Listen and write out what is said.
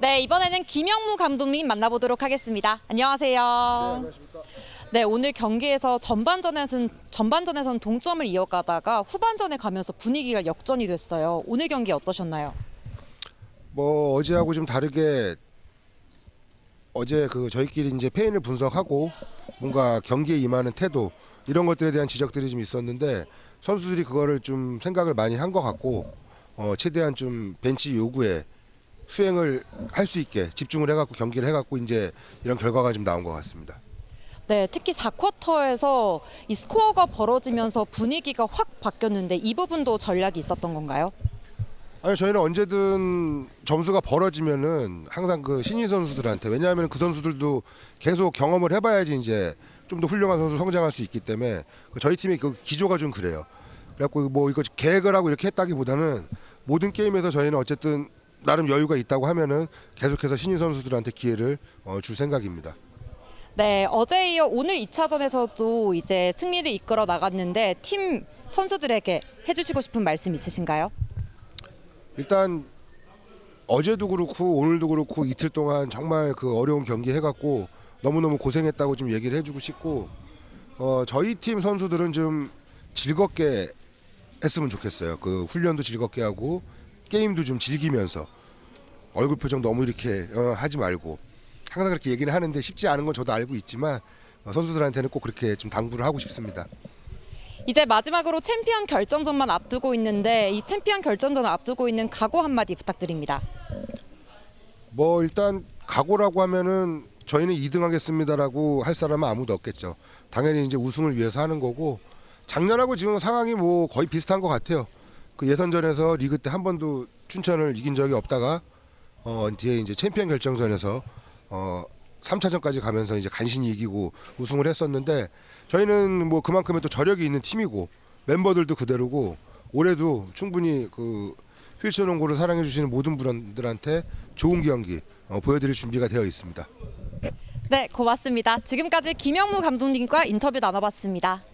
네, 이번에는 김영무 감독님 만나보도록 하겠습니다. 안녕하세요. 네, 오늘 경기에서 전반전에서는 전반전에서는 동점을 이어가다가 후반전에 가면서 분위기가 역전이 됐어요. 오늘 경기 어떠셨나요? 뭐 어제하고 좀 다르게 어제 그 저희끼리 이제 페인을 분석하고 뭔가 경기에 임하는 태도 이런 것들에 대한 지적들이 좀 있었는데 선수들이 그거를 좀 생각을 많이 한 것 같고 어 최대한 좀 벤치 요구에 수행을 할 수 있게 집중을 해갖고 경기를 해갖고 이제 이런 결과가 좀 나온 것 같습니다. 네, 특히 4쿼터에서 이 스코어가 벌어지면서 분위기가 확 바뀌었는데 이 부분도 전략이 있었던 건가요? 아니 저희는 언제든 점수가 벌어지면은 항상 그 신인 선수들한테 왜냐하면 그 선수들도 계속 경험을 해봐야지 이제 좀 더 훌륭한 선수 성장할 수 있기 때문에 그 저희 팀의 그 기조가 좀 그래요. 그래갖고 뭐 이거 계획을 하고 이렇게 했다기보다는 모든 게임에서 저희는 어쨌든 나름 여유가 있다고 하면은 계속해서 신인 선수들한테 기회를 어, 줄 생각입니다. 네, 어제 이어 오늘 2차전에서도 이제 승리를 이끌어 나갔는데 팀 선수들에게 해주시고 싶은 말씀 있으신가요? 일단 어제도 그렇고 오늘도 그렇고 이틀 동안 정말 그 어려운 경기 해갖고 너무너무 고생했다고 좀 얘기를 해주고 싶고 어 저희 팀 선수들은 좀 즐겁게 했으면 좋겠어요. 그 훈련도 즐겁게 하고 게임도 좀 즐기면서 얼굴 표정 너무 이렇게 어, 하지 말고 항상 그렇게 얘기는 하는데 쉽지 않은 건 저도 알고 있지만 어, 선수들한테는 꼭 그렇게 좀 당부를 하고 싶습니다. 이제 마지막으로 챔피언 결정전만 앞두고 있는데 이 챔피언 결정전을 앞두고 있는 각오 한마디 부탁드립니다. 뭐 일단 각오라고 하면은 저희는 2등 하겠습니다라고 할 사람은 아무도 없겠죠. 당연히 이제 우승을 위해서 하는 거고 작년하고 지금 상황이 뭐 거의 비슷한 것 같아요. 그 예선전에서 리그 때 한 번도 춘천을 이긴 적이 없다가 어 이제 이제 챔피언 결정전에서 어 3차전까지 가면서 이제 간신히 이기고 우승을 했었는데 저희는 뭐 그만큼의 또 저력이 있는 팀이고 멤버들도 그대로고 올해도 충분히 그 휠체어 농구를 사랑해 주시는 모든 분들한테 좋은 경기 어, 보여드릴 준비가 되어 있습니다. 네, 고맙습니다. 지금까지 김영무 감독님과 인터뷰 나눠봤습니다.